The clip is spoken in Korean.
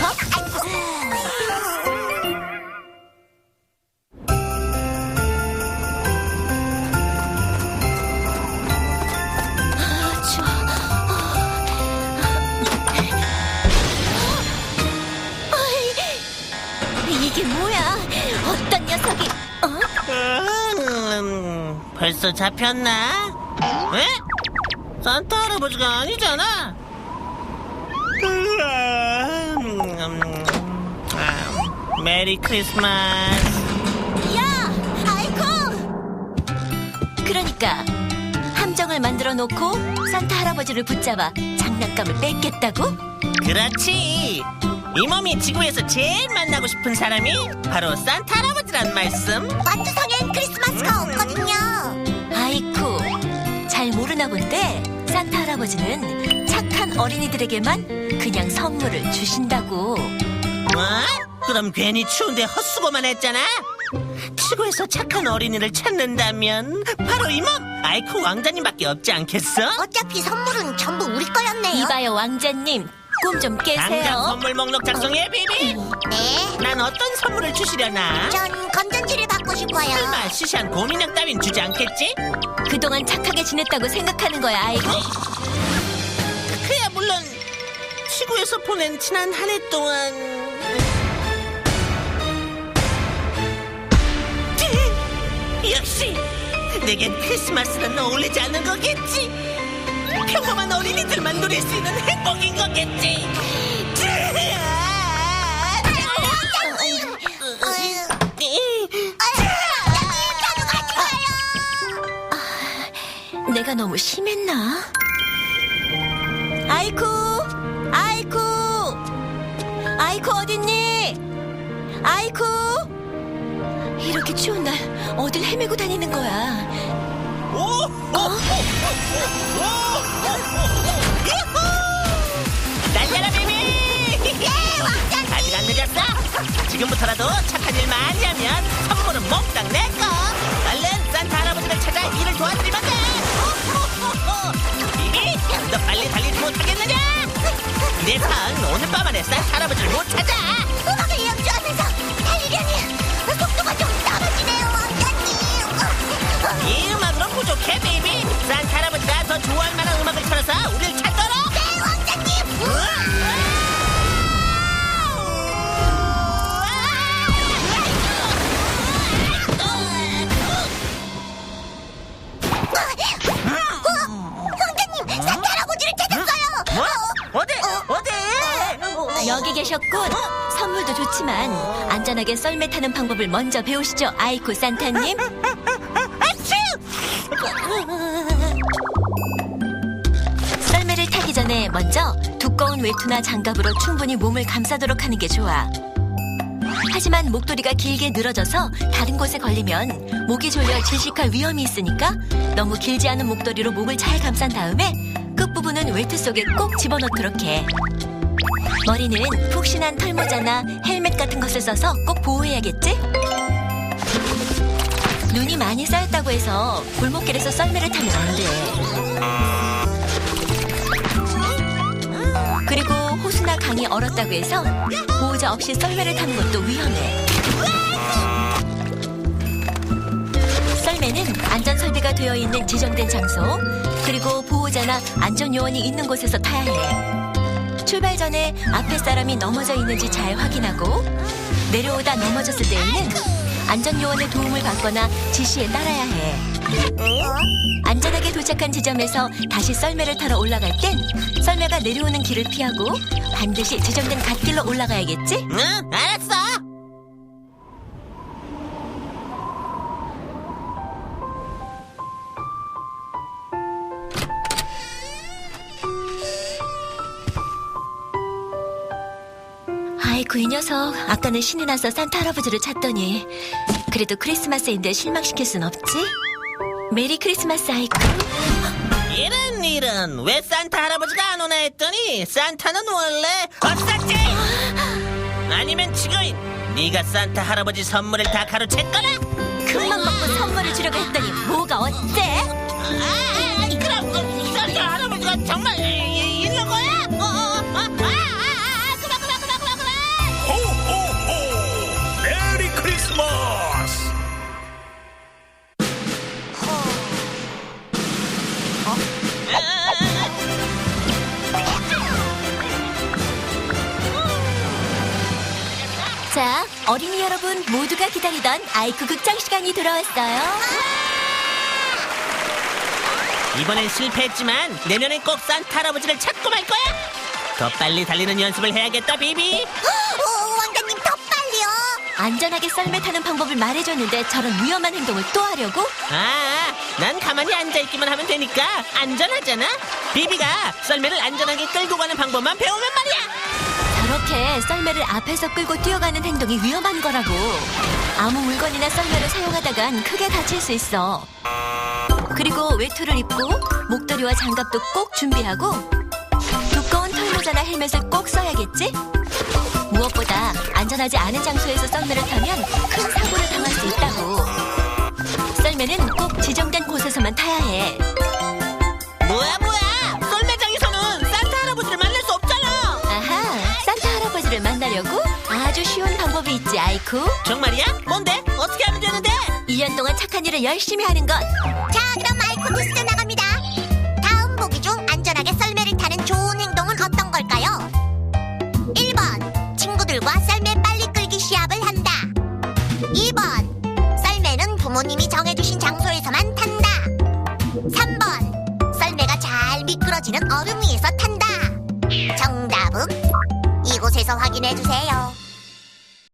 아, 이게 뭐야? 어떤 녀석이? 어? 음, 음, 벌써 잡혔나? 에? 산타 할아버지가 아니잖아. 음, 아, 메리 크리스마스. 야, 아이코! 그러니까 함정을 만들어 놓고 산타 할아버지를 붙잡아 장난감을 뺏겠다고? 그렇지. 이 몸이 지구에서 제일 만나고 싶은 사람이 바로 산타 할아버지란 말씀. 완두성엔 크리스마스가 없거든요. 아이쿠, 잘 모르나 본데 산타 할아버지는 착한 어린이들에게만 그냥 선물을 주신다고. 뭐? 그럼 괜히 추운데 헛수고만 했잖아. 지구에서 착한 어린이를 찾는다면 바로 이 몸 아이쿠 왕자님밖에 없지 않겠어? 어차피 선물은 전부 우리 거였네요. 이봐요, 왕자님. 꿈 좀 당장 깨세요. 선물 목록 작성해 비비. 네. 난 어떤 선물을 주시려나? 전 건전지를 받고 싶어요. 설마 시시한 고민형 따윈 주지 않겠지? 그동안 착하게 지냈다고 생각하는 거야, 아이고. 지구에서 보낸 지난 한 해 동안. 역시 내겐 크리스마스는 어울리지 않는 거겠지. 평범한 어린이들만 누릴 수 있는 행복인 거겠지. 내가 너무 심했나? 아이쿠, 아이쿠, 아이쿠 어딨니? 아이쿠. 이렇게 추운 날 어딜 헤매고 다니는 거야? 날려라 베이비 아직 안 늦었어? 지금부터라도 착한 일 많이 하면 선물은 몽땅 내 어디? 어디? 여기 계셨군. 선물도 좋지만 안전하게 썰매 타는 방법을 먼저 배우시죠, 아이쿠 산타님. 썰매를 타기 전에 먼저 두꺼운 외투나 장갑으로 충분히 몸을 감싸도록 하는 게 좋아. 하지만 목도리가 길게 늘어져서 다른 곳에 걸리면 목이 졸려 질식할 위험이 있으니까 너무 길지 않은 목도리로 목을 잘 감싼 다음에 끝부분은 외투 속에 꼭 집어넣도록 해. 머리는 푹신한 털모자나 헬멧 같은 것을 써서 꼭 보호해야겠지? 눈이 많이 쌓였다고 해서 골목길에서 썰매를 타면 안 돼. 그리고 호수나 강이 얼었다고 해서 보호자 없이 썰매를 타는 것도 위험해. 썰매는 안전 설비가 되어 있는 지정된 장소, 그리고 보호자나 안전 요원이 있는 곳에서 타야 해. 출발 전에 앞에 사람이 넘어져 있는지 잘 확인하고 내려오다 넘어졌을 때에는 안전 요원의 도움을 받거나 지시에 따라야 해. 안전하게 도착한 지점에서 다시 썰매를 타러 올라갈 땐 썰매가 내려오는 길을 피하고 반드시 지정된 갓길로 올라가야겠지? 응, 알았어. 아이고 이 녀석 아까는 신이 나서 산타 할아버지를 찾더니 그래도 크리스마스인데 실망시킬 순 없지? 메리 크리스마스 아이고 이런 일은 왜 산타 할아버지가 안 오나 했더니 산타는 원래 없었지. 아니면 지금 네가 산타 할아버지 선물을 다 가로챘거나. 큰맘 먹고 선물을 주려고 했더니 뭐가 어때? 아, 그럼 어, 산타 할아버지가 정말 자 어린이 여러분 모두가 기다리던 아이쿠 극장 시간이 돌아왔어요. 이번엔 실패했지만 내년엔 꼭 산타 할아버지를 찾고 말 거야. 더 빨리 달리는 연습을 해야겠다, 비비. 오, 왕자님 더 빨리요. 안전하게 썰매 타는 방법을 말해줬는데 저런 위험한 행동을 또 하려고? 아, 난 가만히 앉아 있기만 하면 되니까 안전하잖아. 비비가 썰매를 안전하게 끌고 가는 방법만 배우면 말이야. 저렇게 썰매를 앞에서 끌고 뛰어가는 행동이 위험한 거라고. 아무 물건이나 썰매를 사용하다간 크게 다칠 수 있어. 그리고 외투를 입고 목도리와 장갑도 꼭 준비하고 두꺼운 털모자나 헬멧을 꼭 써야겠지? 무엇보다 안전하지 않은 장소에서 썰매를 타면 큰 사고를 당할 수 있다고. 썰매는 꼭 지정된 곳에서만 타야 해. 아이쿠. 정말이야? 뭔데? 어떻게 하면 되는데? 1년 동안 착한 일을 열심히 하는 것. 자, 그럼 아이콘 뉴스 나갑니다. 다음 보기 중 안전하게 썰매를 타는 좋은 행동은 어떤 걸까요? 1번, 친구들과 썰매 빨리 끌기 시합을 한다. 2번, 썰매는 부모님이 정해주신 장소에서만 탄다. 3번, 썰매가 잘 미끄러지는 얼음 위에서 탄다. 정답은 이곳에서 확인해 주세요.